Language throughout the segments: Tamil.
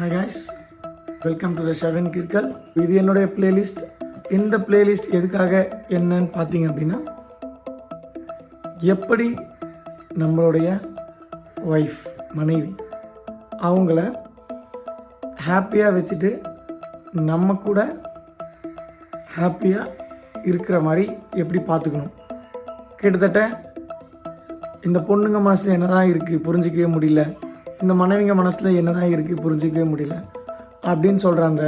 Hi guys welcome to the seven circle இது என்னுடைய பிளேலிஸ்ட் இந்த பிளேலிஸ்ட் எதுக்காக என்னன்னு பார்த்தீங்க அப்படின்னா எப்படி நம்மளுடைய ஒய்ஃப் மனைவி அவங்கள ஹாப்பியாக வச்சுட்டு நம்ம கூட ஹாப்பியாக இருக்கிற மாதிரி எப்படி பார்த்துக்கணும்? கிட்டத்தட்ட இந்த பொண்ணுங்க மனசில் என்ன தான் இருக்குது புரிஞ்சிக்கவே முடியல. இந்த மனைவிங்க மனசில் என்ன தான் இருக்குது புரிஞ்சிக்கவே முடியல. அப்படின்னு சொல்கிற அந்த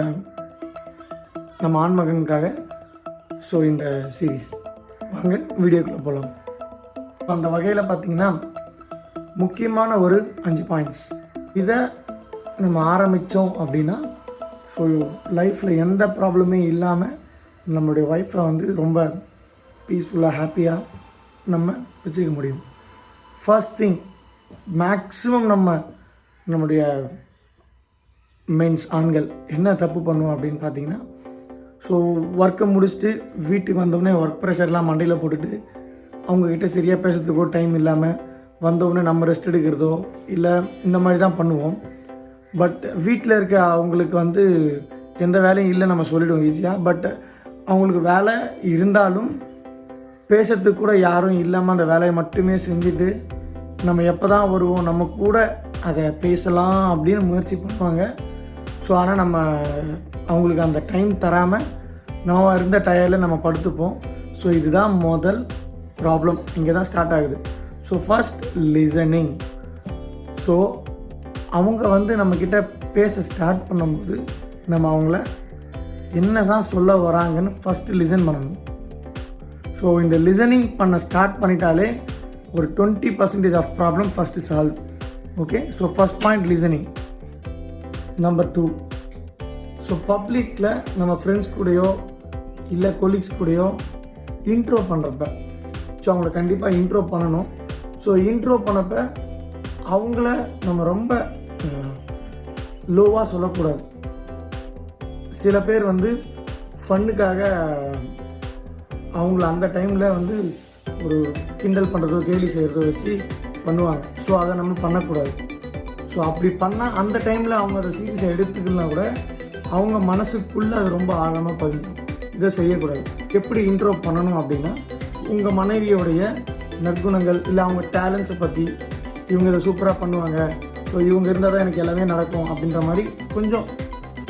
நம்ம ஆண்மகனுக்காக ஸோ இந்த சீரீஸ் வாங்க வீடியோக்குள்ளே போகலாம் அந்த வகையில் பார்த்திங்கன்னா முக்கியமான ஒரு அஞ்சு பாயிண்ட்ஸ் இதை நம்ம ஆரம்பித்தோம் அப்படின்னா ஸோ லைஃப்பில் எந்த ப்ராப்ளமே இல்லாமல் நம்மளுடைய ஒய்ஃபை வந்து ரொம்ப பீஸ்ஃபுல்லாக ஹாப்பியாக நம்ம வச்சுக்க முடியும். ஃபர்ஸ்ட் திங் மேக்ஸிமம் நம்ம நம்முடைய மென்ஸ் ஆண்கள் என்ன தப்பு பண்ணுவோம் அப்படின்னு பார்த்தீங்கன்னா ஸோ ஒர்க்கை முடிச்சுட்டு வீட்டுக்கு வந்தோடனே ஒர்க் ப்ரெஷர்லாம் மண்டையில் போட்டுட்டு அவங்கக்கிட்ட சரியாக பேசுறதுக்கோ டைம் இல்லாமல் வந்தவுடனே நம்ம ரெஸ்ட் எடுக்கிறதோ இல்லை இந்த மாதிரி தான் பண்ணுவோம். பட் வீட்டில் இருக்க அவங்களுக்கு வந்து எந்த வேலையும் இல்லை நம்ம சொல்லிவிடுவோம் ஈஸியாக பட் அவங்களுக்கு வேலை இருந்தாலும் பேசுறதுக்கு கூட யாரும் இல்லாமல் அந்த வேலையை மட்டுமே செஞ்சுட்டு நம்ம எப்போ தான் வருவோம் நம்ம கூட அதை பேசலாம் அப்படின்னு முயற்சி பண்ணுவாங்க. ஸோ ஆனால் நம்ம அவங்களுக்கு அந்த டைம் தராமல் நம்ம இருந்த டயரில் நம்ம படுத்துப்போம். ஸோ இதுதான் முதல் ப்ராப்ளம் இங்கே தான் ஸ்டார்ட் ஆகுது. ஸோ ஃபஸ்ட் லிசனிங் ஸோ அவங்க வந்து நம்மக்கிட்ட பேச ஸ்டார்ட் பண்ணும்போது நம்ம அவங்கள என்ன தான் சொல்ல வராங்கன்னு ஃபஸ்ட்டு லிசன் பண்ணணும். ஸோ இந்த லிசனிங் பண்ண ஸ்டார்ட் பண்ணிட்டாலே ஒரு twenty percentage of problem first solve okay so first point listening number two so பப்ளிக்கில் நம்ம ஃப்ரெண்ட்ஸ் கூடயோ இல்லை கொலீக்ஸ் கூடயோ இன்ட்ரோ பண்ணுறப்ப ஸோ அவங்கள கண்டிப்பாக இன்ட்ரோ பண்ணணும். ஸோ இன்ட்ரோ பண்ணப்ப அவங்கள நம்ம ரொம்ப லோவாக சொல்லக்கூடாது. சில பேர் வந்து ஃபன்னுக்காக அவங்கள அந்த டைமில் வந்து ஒரு கிண்டல் பண்ணுறதோ கேலி செய்கிறதோ வச்சு பண்ணுவாங்க. ஸோ அதை நம்ம பண்ணக்கூடாது. ஸோ அப்படி பண்ணால் அந்த டைமில் அவங்க அதை சீரியஸாக எடுத்துக்கலாம் கூட அவங்க மனசுக்குள்ளே அது ரொம்ப ஆழமாக பதிஞ்சிடும் இதை செய்யக்கூடாது. எப்படி இன்ட்ரோ பண்ணணும் அப்படின்னா உங்கள் மனைவியோடைய நற்குணங்கள் இல்லை அவங்க டேலண்ட்ஸை பற்றி இவங்க இதை சூப்பராக பண்ணுவாங்க. ஸோ இவங்க இருந்தால் தான் எனக்கு எல்லாமே நடக்கும் அப்படின்ற மாதிரி கொஞ்சம்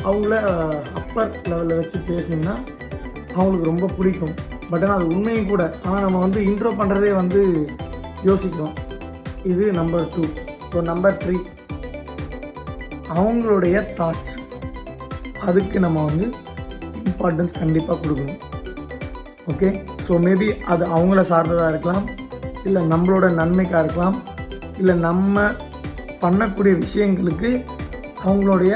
அவங்கள அப்பர் லெவலில் வச்சு பேசுனீங்கன்னா அவங்களுக்கு ரொம்ப பிடிக்கும். பட் ஆனால் அது உண்மையும் கூட. ஆனால் நம்ம வந்து இன்ட்ரோ பண்ணுறதே வந்து யோசிக்கிறோம். இது number two so number three அவங்களுடைய தாட்ஸ் அதுக்கு நம்ம வந்து இம்பார்ட்டன்ஸ் கண்டிப்பாக கொடுக்கணும். ஓகே ஸோ மேபி அது அவங்கள சார்ந்ததாக இருக்கலாம். இல்லை நம்மளோட நன்மைக்காக இருக்கலாம். இல்லை நம்ம பண்ணக்கூடிய விஷயங்களுக்கு அவங்களுடைய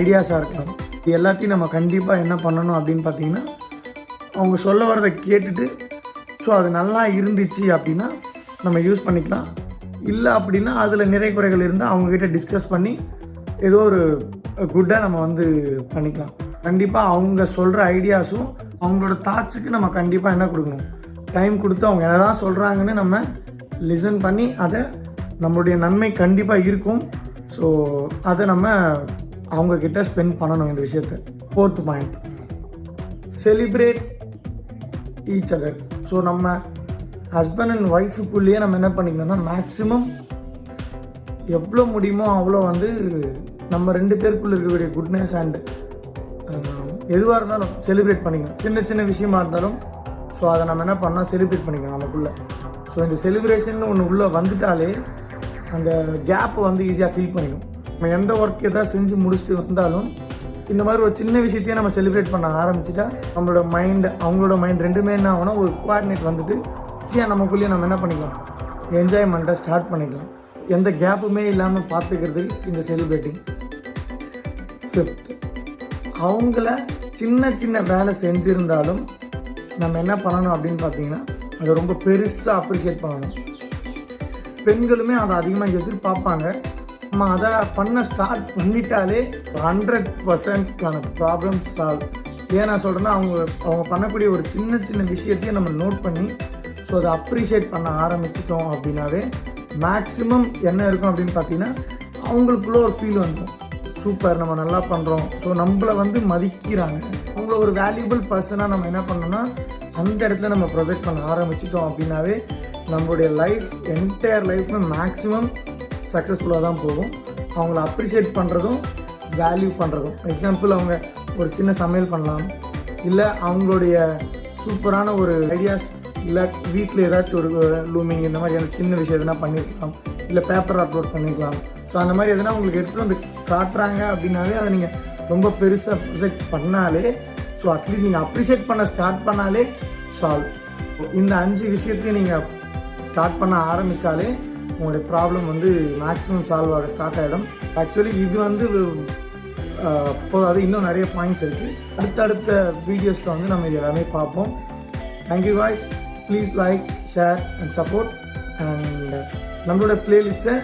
ஐடியாஸாக இருக்கலாம். இது எல்லாத்தையும் நம்ம கண்டிப்பாக என்ன பண்ணணும் அப்படின்னு பார்த்தீங்கன்னா அவங்க சொல்ல வரதை கேட்டுட்டு ஸோ அது நல்லா இருந்துச்சு அப்படின்னா நம்ம யூஸ் பண்ணிக்கலாம். இல்லை அப்படின்னா அதில் நிறை குறைகள் இருந்தால் அவங்கக்கிட்ட டிஸ்கஸ் பண்ணி ஏதோ ஒரு குட்டாக நம்ம வந்து பண்ணிக்கலாம். கண்டிப்பாக அவங்க சொல்கிற ஐடியாஸும் அவங்களோட தாட்ஸுக்கு நம்ம கண்டிப்பாக என்ன கொடுக்கணும்? டைம் கொடுத்து அவங்க என்ன தான் சொல்கிறாங்கன்னு நம்ம லிசன் பண்ணி அதை நம்மளுடைய நன்மை கண்டிப்பாக இருக்கும். ஸோ அதை நம்ம அவங்கக்கிட்ட ஸ்பெண்ட் பண்ணணும் இந்த விஷயத்த. Fourth point celebrate each other so நம்ம ஹஸ்பண்ட் அண்ட் ஒய்ஃபுக்குள்ளேயே நம்ம என்ன பண்ணிக்கணும்னா மேக்ஸிமம் எவ்வளோ முடியுமோ அவ்வளோ வந்து நம்ம ரெண்டு பேருக்குள்ளே இருக்கக்கூடிய குட்னஸ் அண்ட் எதுவாக இருந்தாலும் செலிப்ரேட் பண்ணிக்கணும். சின்ன சின்ன விஷயமா இருந்தாலும் ஸோ அதை நம்ம என்ன பண்ணால் செலிப்ரேட் பண்ணிக்கணும் நமக்குள்ளே. ஸோ இந்த செலிப்ரேஷன் ஒன்று உள்ளே வந்துட்டாலே அந்த கேப்பை வந்து ஈஸியாக ஃபீல் பண்ணிடும். நம்ம எந்த ஒர்க் எதாவது செஞ்சு முடிச்சுட்டு வந்தாலும் இந்த மாதிரி ஒரு சின்ன விஷயத்தையே நம்ம செலிப்ரேட் பண்ண ஆரம்பிச்சிட்டா நம்மளோட மைண்ட் அவங்களோட மைண்ட் ரெண்டுமே என்ன ஆகும்னா ஒரு கோஆர்டினேட் வந்துட்டு ஈஸியாக நமக்குள்ளேயே நம்ம என்ன பண்ணிக்கலாம்? என்ஜாய்மெண்ட்டை ஸ்டார்ட் பண்ணிக்கலாம். எந்த கேப்புமே இல்லாமல் பார்த்துக்கிறது இந்த செலிப்ரேட்டிங் ஃபிஃப்த் அவங்கள சின்ன சின்ன வேலை செஞ்சுருந்தாலும் நம்ம என்ன பண்ணணும் அப்படின்னு பார்த்தீங்கன்னா அதை ரொம்ப பெருசாக அப்ரிஷியேட் பண்ணணும். பெண்களுமே அதை அதிகமாக எதிர்பார்ப்பாங்க. நம்ம அதை பண்ண ஸ்டார்ட் பண்ணிட்டாலே ஹண்ட்ரட் பர்சன்ட்கான ப்ராப்ளம் சால்வ் ஏன் நான் சொல்கிறேன்னா அவங்க அவங்க பண்ணக்கூடிய ஒரு சின்ன சின்ன விஷயத்தையும் நம்ம நோட் பண்ணி ஸோ அதை அப்ரிஷியேட் பண்ண ஆரம்பிச்சிட்டோம் அப்படின்னாவே மேக்ஸிமம் என்ன இருக்கும் அப்படின்னு பார்த்தீங்கன்னா அவங்களுக்குள்ள ஒரு ஃபீல் வந்துடும் சூப்பர் நம்ம நல்லா பண்ணுறோம் ஸோ நம்மளை வந்து மதிக்கிறாங்க. அவங்கள ஒரு வேல்யூபிள் பர்சனாக நம்ம என்ன பண்ணோம்னா அந்த இடத்துல நம்ம ப்ரொஜெக்ட் பண்ண ஆரம்பிச்சிட்டோம் அப்படின்னாவே நம்மளுடைய லைஃப் என்டையர் லைஃப்னு மேக்ஸிமம் சக்ஸஸ்ஃபுல்லாக தான் போகும். அவங்கள அப்ரிஷியேட் பண்ணுறதும் வேல்யூ பண்ணுறதும் எக்ஸாம்பிள் அவங்க ஒரு சின்ன சமையல் பண்ணலாம். இல்லை அவங்களுடைய சூப்பரான ஒரு ஐடியாஸ் இல்லை வீட்டில் ஏதாச்சும் ஒரு லூமிங் இந்த மாதிரியான சின்ன விஷயம் எதுனா பண்ணியிருக்கலாம் இல்லை பேப்பர் அப்லோட் பண்ணிக்கலாம் ஸோ அந்த மாதிரி எதுனா உங்களுக்கு எடுத்துகிட்டு வந்து காட்டுறாங்க அப்படின்னாலே அதை நீங்கள் ரொம்ப பெருசாக ப்ரொஜெக்ட் பண்ணாலே ஸோ அட்லீஸ்ட் நீங்கள் அப்ரிஷியேட் பண்ண ஸ்டார்ட் பண்ணாலே சால்வ் இந்த அஞ்சு விஷயத்தையும் நீங்கள் ஸ்டார்ட் பண்ண ஆரம்பித்தாலே உங்களுடைய ப்ராப்ளம் வந்து மேக்ஸிமம் சால்வ் ஆக ஸ்டார்ட் ஆகிடும் ஆக்சுவலி இது வந்து அஹ், அது இன்னும் நிறைய பாயிண்ட்ஸ் இருக்குது அடுத்தடுத்த வீடியோஸில் வந்து நம்ம இது எல்லாமே பார்ப்போம். Thank you voice please like share and support and நம்மளோட பிளேலிஸ்ட்டை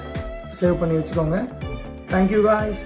சேவ் பண்ணி வச்சுக்கோங்க. Thank you guys